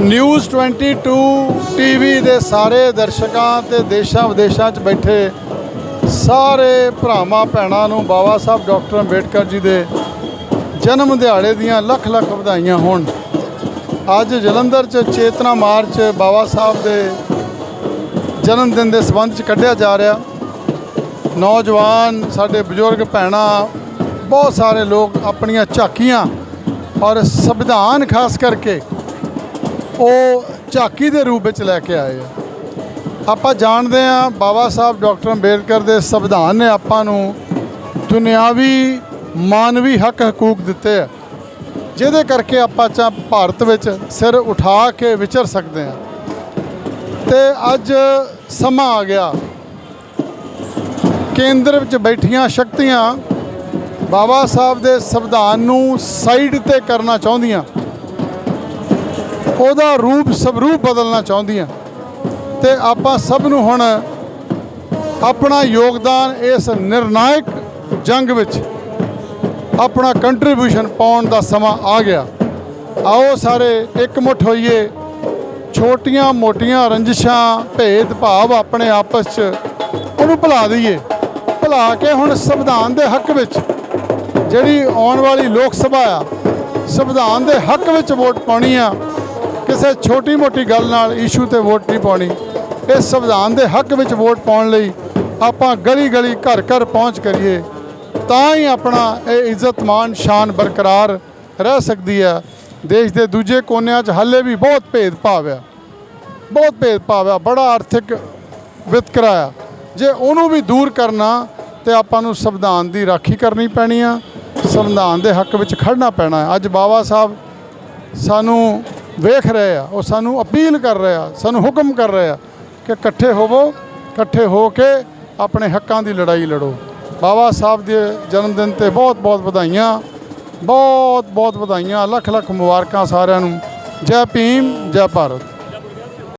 News 22 TV ਦੇ ਸਾਰੇ ਦਰਸ਼ਕਾਂ ਤੇ ਦੇਸ਼ਾਂ ਵਿਦੇਸ਼ਾਂ 'ਚ ਬੈਠੇ ਸਾਰੇ ਭਰਾਵਾਂ, ਭੈਣਾਂ ਨੂੰ ਬਾਬਾ ਸਾਹਿਬ ਡਾਕਟਰ ਅੰਬੇਡਕਰ ਜੀ ਦੇ ਜਨਮ ਦਿਹਾੜੇ ਦੀਆਂ ਲੱਖ ਲੱਖ ਵਧਾਈਆਂ ਹੋਣ। ਅੱਜ ਜਲੰਧਰ 'ਚ ਚੇਤਨਾ ਮਾਰਚ ਬਾਬਾ ਸਾਹਿਬ ਦੇ ਜਨਮ ਦਿਨ ਦੇ ਸੰਬੰਧ 'ਚ ਕੱਢਿਆ ਜਾ ਰਿਹਾ। ਨੌਜਵਾਨ, ਸਾਡੇ ਬਜ਼ੁਰਗ, ਭੈਣਾਂ, ਬਹੁਤ ਸਾਰੇ ਲੋਕ ਆਪਣੀਆਂ ਝਾਕੀਆਂ ਔਰ ਸੰਵਿਧਾਨ ਖਾਸ ਕਰਕੇ ਉਹ ਝਾਕੀ ਦੇ ਰੂਪ ਵਿੱਚ ਲੈ ਕੇ ਆਏ ਆ। ਆਪਾਂ ਜਾਣਦੇ ਆ ਬਾਬਾ ਸਾਹਿਬ ਡਾਕਟਰ ਅੰਬੇਡਕਰ ਦੇ ਸੰਵਿਧਾਨ ਨੇ ਆਪਾਂ ਨੂੰ ਦੁਨਿਆਵੀ ਮਾਨਵੀ ਹੱਕ ਹਕੂਕ ਦਿੱਤੇ ਆ। ਜਿਹਦੇ ਕਰਕੇ ਆਪਾਂ ਚਾ ਭਾਰਤ ਵਿੱਚ ਸਿਰ ਉਠਾ ਕੇ ਵਿਚਰ ਸਕਦੇ ਆ ਤੇ ਅੱਜ ਸਮਾਂ ਆ ਗਿਆ। ਕੇਂਦਰ ਵਿੱਚ ਬੈਠੀਆਂ ਸ਼ਕਤੀਆਂ ਬਾਬਾ ਸਾਹਿਬ ਦੇ ਸੰਵਿਧਾਨ ਨੂੰ ਸਾਈਡ ਤੇ ਕਰਨਾ ਚਾਹੁੰਦੀਆਂ। ਉਹਦਾ ਰੂਪ ਸਵਰੂਪ ਬਦਲਣਾ ਚਾਹੁੰਦੀਆਂ। ਤੇ ਆਪਾਂ ਸਭ ਨੂੰ ਹੁਣ ਆਪਣਾ ਯੋਗਦਾਨ ਇਸ ਨਿਰਣਾਇਕ ਜੰਗ ਵਿੱਚ, ਆਪਣਾ ਕੰਟਰੀਬਿਊਸ਼ਨ ਪਾਉਣ ਦਾ ਸਮਾਂ ਆ ਗਿਆ। ਆਓ ਸਾਰੇ ਇਕਮੁੱਠ ਹੋਈਏ। ਛੋਟੀਆਂ ਮੋਟੀਆਂ ਰੰਜਿਸ਼ਾਂ, ਭੇਦ ਭਾਵ ਆਪਣੇ ਆਪਸ 'ਚ ਉਹਨੂੰ ਭੁਲਾ ਦਈਏ। ਭੁਲਾ ਕੇ ਹੁਣ ਸੰਵਿਧਾਨ ਦੇ ਹੱਕ ਵਿੱਚ ਜਿਹੜੀ ਆਉਣ ਵਾਲੀ ਲੋਕ ਸਭਾ ਆ, ਸੰਵਿਧਾਨ ਦੇ ਹੱਕ ਵਿੱਚ ਵੋਟ ਪਾਉਣੀ ਆ ਕਿਸੇ ਛੋਟੀ ਮੋਟੀ ਗੱਲ ਨਾਲ ਇਸ਼ੂ ਤੇ ਵੋਟ ਨਹੀਂ ਪਾਉਣੀ। ਇਸ ਸੰਵਿਧਾਨ ਦੇ ਹੱਕ ਵਿੱਚ ਵੋਟ ਪਾਉਣ ਲਈ ਆਪਾਂ ਗਲੀ ਗਲੀ ਘਰ ਘਰ ਪਹੁੰਚ ਕਰੀਏ, ਤਾਂ ਹੀ ਆਪਣਾ ਇਹ ਇੱਜ਼ਤ ਮਾਨ ਸ਼ਾਨ ਬਰਕਰਾਰ ਰਹਿ ਸਕਦੀ ਹੈ। ਦੇਸ਼ ਦੇ ਦੂਜੇ ਕੋਨਿਆਂ 'ਚ ਹੱਲੇ ਵੀ ਬਹੁਤ ਭੇਦਭਾਵ ਆ। ਬਹੁਤ ਭੇਦਭਾਵ ਆ, ਬੜਾ ਆਰਥਿਕ ਵਿਤਕਰਾ ਆ। ਜੇ ਉਹਨੂੰ ਵੀ ਦੂਰ ਕਰਨਾ, ਤੇ ਆਪਾਂ ਨੂੰ ਸੰਵਿਧਾਨ ਦੀ ਰਾਖੀ ਕਰਨੀ ਪੈਣੀ ਆ। ਸੰਵਿਧਾਨ ਦੇ ਹੱਕ ਵਿੱਚ ਖੜਨਾ ਪੈਣਾ। ਅੱਜ ਬਾਬਾ ਸਾਹਿਬ ਸਾਨੂੰ ਵੇਖ ਰਹੇ ਆ, ਉਹ ਸਾਨੂੰ ਅਪੀਲ ਕਰ ਰਹੇ ਆ, ਸਾਨੂੰ ਹੁਕਮ ਕਰ ਰਹੇ ਆ ਕਿ ਇਕੱਠੇ ਹੋਵੋ, ਇਕੱਠੇ ਹੋ ਕੇ ਆਪਣੇ ਹੱਕਾਂ ਦੀ ਲੜਾਈ ਲੜੋ। ਬਾਬਾ ਸਾਹਿਬ ਦੇ ਜਨਮ ਦਿਨ ਤੇ ਬਹੁਤ ਬਹੁਤ ਵਧਾਈਆਂ, ਬਹੁਤ ਬਹੁਤ ਵਧਾਈਆਂ, ਲੱਖ ਲੱਖ ਮੁਬਾਰਕਾਂ ਸਾਰਿਆਂ ਨੂੰ। ਜੈ ਭੀਮ, ਜੈ ਭਾਰਤ।